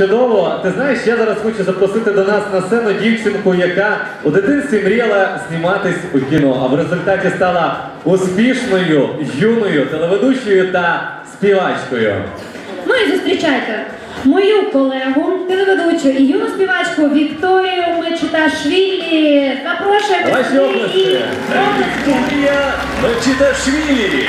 Чудово, ти знаєш, я зараз хочу запросити до нас на сцену дівчинку, яка у дитинстві мріяла зніматись у кіно, а в результаті стала успішною, юною, телеведучою та співачкою. Ну і зустрічайте мою колегу, телеведучу і юну співачку Вікторію Мечиташвілі. Запрошуємо Ваші області. Мечиташвілі!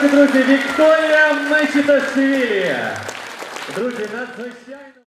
Обласки, друзі, Вікторія Мечіташвілі. Друзі, надзвичайно.